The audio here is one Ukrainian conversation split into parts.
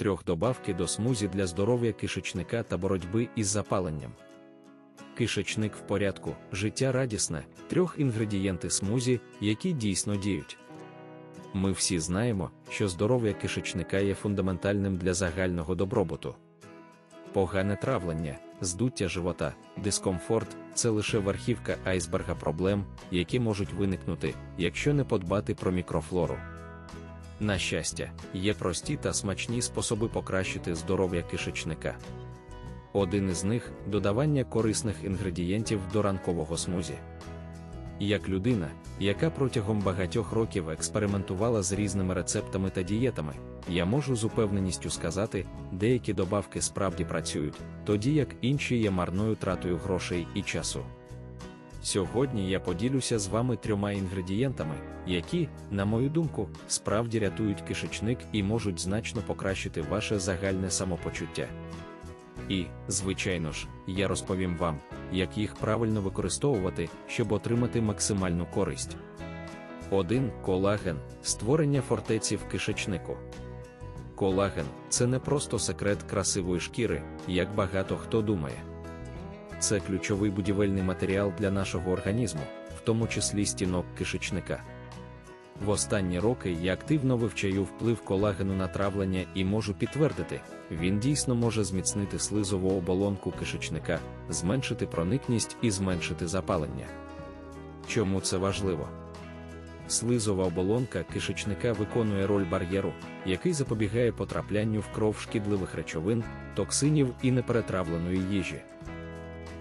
трьох добавки до смузі для здоров'я кишечника та боротьби із запаленням. Кишечник в порядку, життя радісне, трьох інгредієнти смузі, які дійсно діють. Ми всі знаємо, що здоров'я кишечника є фундаментальним для загального добробуту. Погане травлення, здуття живота, дискомфорт це лише верхівка айсберга проблем, які можуть виникнути, якщо не подбати про мікрофлору. На щастя, є прості та смачні способи покращити здоров'я кишечника. Один із них додавання корисних інгредієнтів до ранкового смузі. Як людина, яка протягом багатьох років експериментувала з різними рецептами та дієтами, я можу з упевненістю сказати, деякі добавки справді працюють, тоді як інші є марною тратою грошей і часу. Сьогодні я поділюся з вами трьома інгредієнтами, які, на мою думку, справді рятують кишечник і можуть значно покращити ваше загальне самопочуття. І, звичайно ж, я розповім вам, як їх правильно використовувати, щоб отримати максимальну користь. 1. Колаген створення фортеці в кишечнику. Колаген це не просто секрет красивої шкіри, як багато хто думає. Це ключовий будівельний матеріал для нашого організму, в тому числі стінок кишечника. В останні роки я активно вивчаю вплив колагену на травлення і можу підтвердити, він дійсно може зміцнити слизову оболонку кишечника, зменшити проникність і зменшити запалення. Чому це важливо? Слизова оболонка кишечника виконує роль бар'єру, який запобігає потраплянню в кров шкідливих речовин, токсинів і неперетравленої їжі.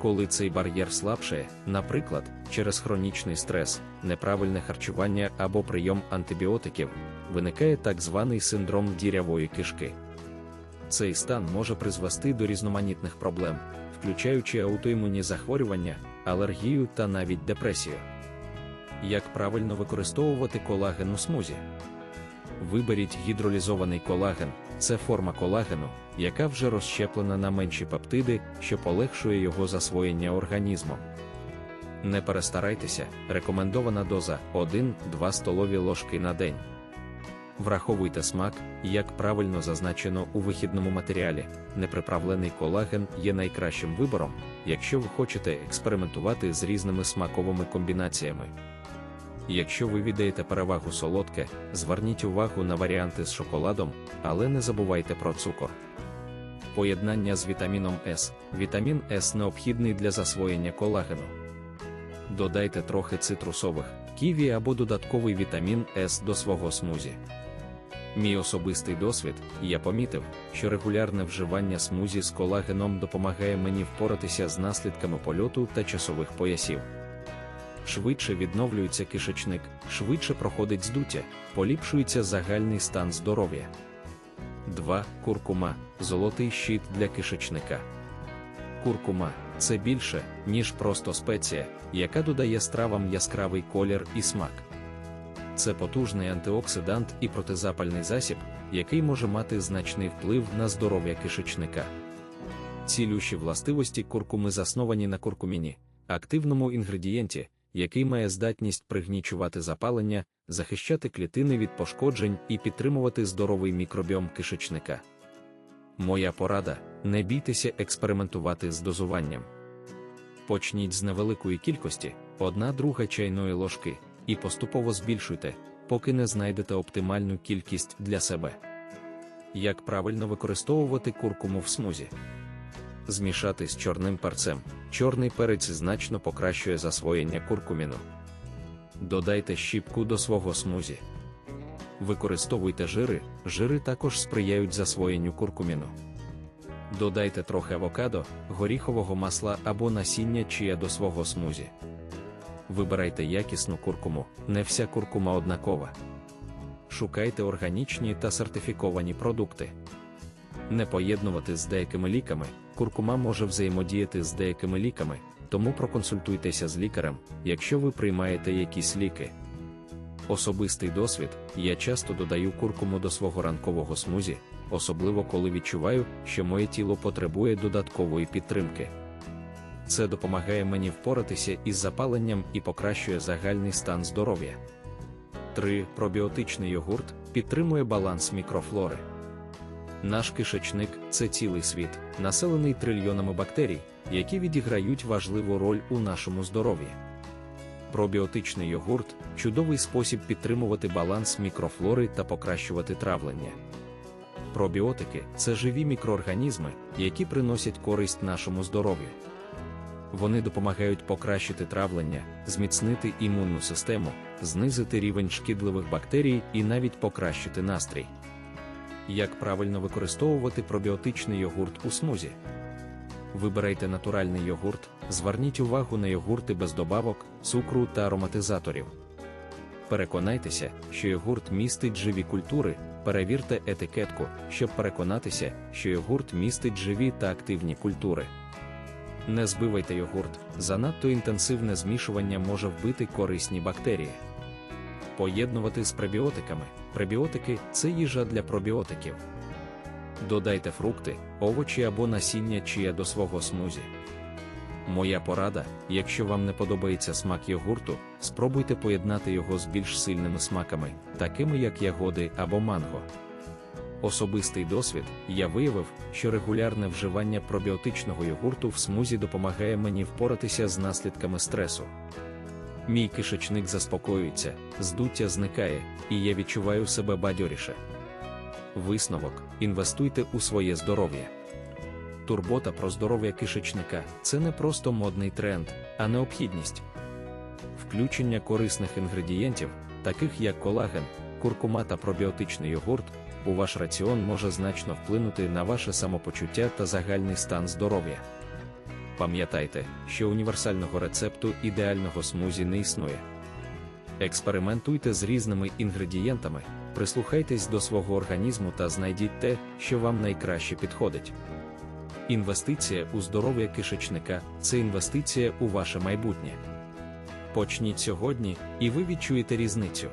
Коли цей бар'єр слабшає, наприклад, через хронічний стрес, неправильне харчування або прийом антибіотиків, виникає так званий синдром дірявої кишки. Цей стан може призвести до різноманітних проблем, включаючи аутоімунні захворювання, алергію та навіть депресію. Як правильно використовувати колаген у смузі? Виберіть гідролізований колаген, це форма колагену, яка вже розщеплена на менші пептиди, що полегшує його засвоєння організмом. Не перестарайтеся, рекомендована доза 1-2 столові ложки на день. Враховуйте смак, як правильно зазначено у вихідному матеріалі, неприправлений колаген є найкращим вибором, якщо ви хочете експериментувати з різними смаковими комбінаціями. Якщо ви віддаєте перевагу солодке, зверніть увагу на варіанти з шоколадом, але не забувайте про цукор. Поєднання з вітаміном С. Вітамін С необхідний для засвоєння колагену. Додайте трохи цитрусових, ківі або додатковий вітамін С до свого смузі. Мій особистий досвід, я помітив, що регулярне вживання смузі з колагеном допомагає мені впоратися з наслідками польоту та часових поясів швидше відновлюється кишечник, швидше проходить здуття, поліпшується загальний стан здоров'я. 2. Куркума золотий щит для кишечника. Куркума це більше, ніж просто спеція, яка додає стравам яскравий колір і смак. Це потужний антиоксидант і протизапальний засіб, який може мати значний вплив на здоров'я кишечника. Цілющі властивості куркуми засновані на куркуміні, активному інгредієнті, який має здатність пригнічувати запалення, захищати клітини від пошкоджень і підтримувати здоровий мікробіом кишечника. Моя порада не бійтеся експериментувати з дозуванням. Почніть з невеликої кількості, одна друга чайної ложки, і поступово збільшуйте, поки не знайдете оптимальну кількість для себе. Як правильно використовувати куркуму в смузі? Змішати з чорним перцем. Чорний перець значно покращує засвоєння куркуміну. Додайте щіпку до свого смузі. Використовуйте жири, жири також сприяють засвоєнню куркуміну. Додайте трохи авокадо, горіхового масла або насіння чия до свого смузі. Вибирайте якісну куркуму, не вся куркума однакова. Шукайте органічні та сертифіковані продукти. Не поєднувати з деякими ліками, куркума може взаємодіяти з деякими ліками, тому проконсультуйтеся з лікарем, якщо ви приймаєте якісь ліки. Особистий досвід, я часто додаю куркуму до свого ранкового смузі, особливо коли відчуваю, що моє тіло потребує додаткової підтримки. Це допомагає мені впоратися із запаленням і покращує загальний стан здоров'я. 3. Пробіотичний йогурт підтримує баланс мікрофлори. Наш кишечник це цілий світ, населений трильйонами бактерій, які відіграють важливу роль у нашому здоров'ї. Пробіотичний йогурт чудовий спосіб підтримувати баланс мікрофлори та покращувати травлення. Пробіотики це живі мікроорганізми, які приносять користь нашому здоров'ю. Вони допомагають покращити травлення, зміцнити імунну систему, знизити рівень шкідливих бактерій і навіть покращити настрій. Як правильно використовувати пробіотичний йогурт у смузі? Вибирайте натуральний йогурт, зверніть увагу на йогурти без добавок, цукру та ароматизаторів. Переконайтеся, що йогурт містить живі культури, перевірте етикетку, щоб переконатися, що йогурт містить живі та активні культури. Не збивайте йогурт, занадто інтенсивне змішування може вбити корисні бактерії. Поєднувати з пребіотиками. Пребіотики це їжа для пробіотиків. Додайте фрукти, овочі або насіння чия до свого смузі. Моя порада: якщо вам не подобається смак йогурту, спробуйте поєднати його з більш сильними смаками, такими як ягоди або манго. Особистий досвід я виявив, що регулярне вживання пробіотичного йогурту в смузі допомагає мені впоратися з наслідками стресу. Мій кишечник заспокоюється, здуття зникає, і я відчуваю себе бадьоріше. Висновок: інвестуйте у своє здоров'я. Турбота про здоров'я кишечника це не просто модний тренд, а необхідність. Включення корисних інгредієнтів, таких як колаген, куркума та пробіотичний йогурт, у ваш раціон може значно вплинути на ваше самопочуття та загальний стан здоров'я. Пам'ятайте, що універсального рецепту ідеального смузі не існує. Експериментуйте з різними інгредієнтами, прислухайтесь до свого організму та знайдіть те, що вам найкраще підходить. Інвестиція у здоров'я кишечника це інвестиція у ваше майбутнє. Почніть сьогодні, і ви відчуєте різницю.